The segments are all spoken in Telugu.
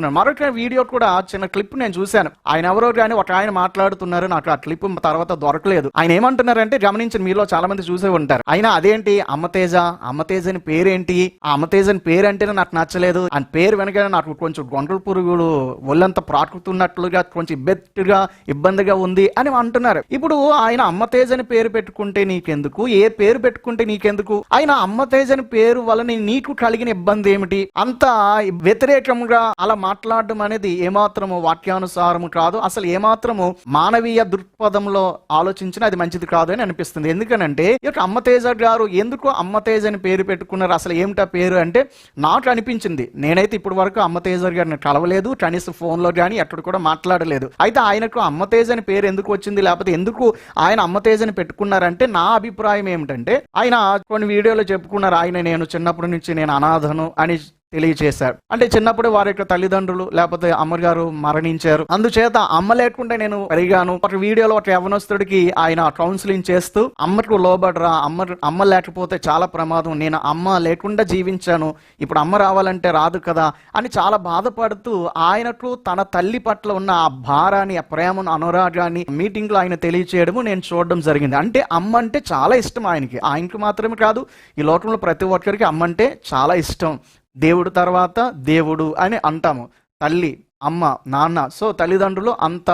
మరొక వీడియో కూడా చిన్న క్లిప్ నేను చూశాను. ఆయన ఎవరో కానీ ఒక ఆయన మాట్లాడుతున్నారు నాకు ఆ క్లిప్ తర్వాత దొరకలేదు. ఆయన ఏమంటున్నారంటే గమనించిన మీలో చాలా మంది చూసే ఉంటారు. ఆయన అదేంటి? అమ్మతేజ అమ్మతేజ అని పేరేంటి? ఆ అమ్మతేజ అని పేరు అంటేనే నాకు నచ్చలేదు. ఆయన పేరు వెనక నాకు కొంచెం గొంగళ పురుగులు ఒళ్ళంత ప్రాకుతున్నట్లుగా కొంచెం ఇబ్బందిగా ఇబ్బందిగా ఉంది అని అంటున్నారు. ఇప్పుడు ఆయన అమ్మతేజ అని పేరు పెట్టుకుంటే నీకెందుకు? ఏ పేరు పెట్టుకుంటే నీకెందుకు? ఆయన అమ్మతేజ అని పేరు వలన నీకు కలిగిన ఇబ్బంది ఏమిటి? అంత వ్యతిరేకంగా అలా మాట్లాడడం అనేది ఏమాత్రము వాక్యానుసారము కాదు. అసలు ఏమాత్రము మానవీయ దృక్పథంలో ఆలోచించిన అది మంచిది కాదు అని అనిపిస్తుంది. ఎందుకనంటే ఈ యొక్క అమ్మతేజ గారు ఎందుకు అమ్మతేజ అని పేరు పెట్టుకున్నారు? అసలు ఏమిటా పేరు అంటే నాకు అనిపించింది. నేనైతే ఇప్పటి వరకు అమ్మతేజ గారిని కలవలేదు. కనీసం ఫోన్లో కానీ ఎక్కడ కూడా మాట్లాడలేదు. అయితే ఆయనకు అమ్మతేజ అని పేరు ఎందుకు వచ్చింది? లేకపోతే ఎందుకు ఆయన అమ్మతేజ్ అని పెట్టుకున్నారంటే నా అభిప్రాయం ఏమిటంటే ఆయన కొన్ని వీడియోలో చెప్పుకున్నారు. ఆయన నేను చిన్నప్పటి నుంచి నేను అనాథను అని తెలియజేశారు. అంటే చిన్నప్పుడు వారి యొక్క తల్లిదండ్రులు లేకపోతే అమ్మగారు మరణించారు. అందుచేత అమ్మ లేకుండా నేను పెరిగాను. ఒక వీడియోలో ఒక యవనస్తుడికి ఆయన కౌన్సిలింగ్ చేస్తూ అమ్మకు లోబడరా అమ్మ అమ్మ లేకపోతే చాలా ప్రమాదం. నేను అమ్మ లేకుండా జీవించాను. ఇప్పుడు అమ్మ రావాలంటే రాదు కదా అని చాలా బాధపడుతూ ఆయనకు తన తల్లి పట్ల ఉన్న ఆ భారాన్ని ఆ ప్రేమను అనురాగాన్ని మీటింగ్లో ఆయన తెలియచేయడము నేను చూడడం జరిగింది. అంటే అమ్మ అంటే చాలా ఇష్టం ఆయనకి. ఆయనకి మాత్రమే కాదు ఈ లోకంలో ప్రతి ఒక్కరికి అమ్మ అంటే చాలా ఇష్టం. దేవుడు తర్వాత దేవుడు అని అంటాము. తల్లి అమ్మ నాన్న. సో తల్లిదండ్రులు అంత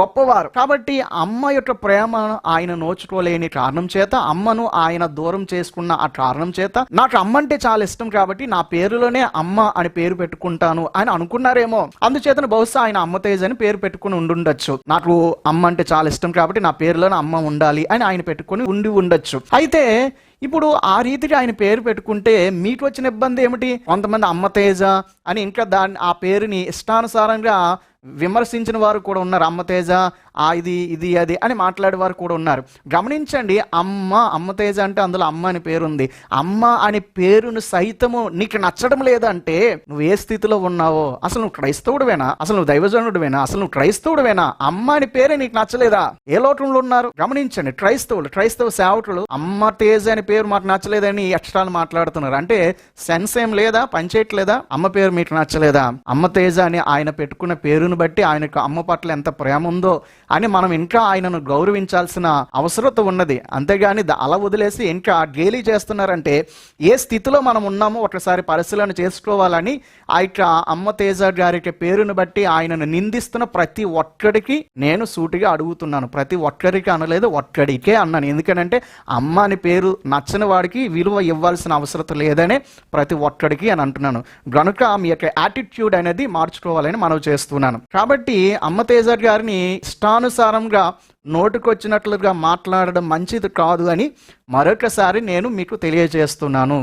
గొప్పవారు. కాబట్టి అమ్మ యొక్క ప్రేమ ఆయన నోచుకోలేని కారణం చేత అమ్మను ఆయన దూరం చేసుకున్న ఆ కారణం చేత నాకు అమ్మ అంటే చాలా ఇష్టం కాబట్టి నా పేరులోనే అమ్మ అని పేరు పెట్టుకుంటాను అని అనుకున్నారేమో. అందుచేతను బహుశా ఆయన అమ్మ తేజ్ అని పేరు పెట్టుకుని ఉండుండొచ్చు. నాకు అమ్మ అంటే చాలా ఇష్టం కాబట్టి నా పేరులోనే అమ్మ ఉండాలి అని ఆయన పెట్టుకుని ఉండి ఉండొచ్చు. అయితే ఇప్పుడు ఆ రీతిగా ఆయన పేరు పెట్టుకుంటే మీకు వచ్చిన ఇబ్బంది ఏమిటి? కొంతమంది అమ్మ తేజ అని ఇంకా దాన్ని ఆ పేరుని ఇష్టానుసారంగా విమర్శించిన వారు కూడా ఉన్నారు. అమ్మతేజ ఆ ఇది ఇది అది అని మాట్లాడే వారు కూడా ఉన్నారు. గమనించండి అమ్మ అమ్మతేజ అంటే అందులో అమ్మ అని పేరుంది. అమ్మ అనే పేరును సైతము నీకు నచ్చడం లేదంటే నువ్వు ఏ స్థితిలో ఉన్నావో? అసలు నువ్వు క్రైస్తవుడువేనా? అసలు నువ్వు దైవజనుడువేనా? అసలు నువ్వు క్రైస్తవుడువేనా? అమ్మ అని పేరే నీకు నచ్చలేదా? ఏ లోకంలో ఉన్నారు? గమనించండి క్రైస్తవులు క్రైస్తవ సేవకులు అమ్మ తేజ అని పేరు మాకు నచ్చలేదని ఎక్స్ట్రాలు మాట్లాడుతున్నారు. అంటే సెన్స్ ఏం లేదా? పనిచేయట్లేదా అమ్మ పేరు మీకు నచ్చలేదా? అమ్మ తేజ అని ఆయన పెట్టుకున్న పేరును బట్టి ఆయనకు అమ్మ పట్ల ఎంత ప్రేమ ఉందో అని మనం ఇంకా ఆయనను గౌరవించాల్సిన అవసరత ఉన్నది. అంతేగాని అలా వదిలేసి ఇంకా గేలీ చేస్తున్నారంటే ఏ స్థితిలో మనం ఉన్నామో ఒకసారి పరిశీలన చేసుకోవాలని ఆ యొక్క అమ్మ తేజ గారి యొక్క పేరును బట్టి ఆయనను నిందిస్తున్న ప్రతి ఒక్కడికి నేను సూటిగా అడుగుతున్నాను. ప్రతి ఒక్కరికి అనలేదు ఒక్కడికే అన్నాను. ఎందుకంటే అమ్మ అని పేరు నచ్చని వాడికి విలువ ఇవ్వాల్సిన అవసరం లేదనే ప్రతి ఒక్కడికి అని అంటున్నాను. గనుక మీ యొక్క యాటిట్యూడ్ అనేది మార్చుకోవాలని మనం చేస్తున్నాను. కాబట్టి అమ్మ తేజ గారిని ఇష్టానుసారంగా నోటుకొచ్చినట్లుగా మాట్లాడడం మంచిది కాదు అని మరొకసారి నేను మీకు తెలియజేస్తున్నాను.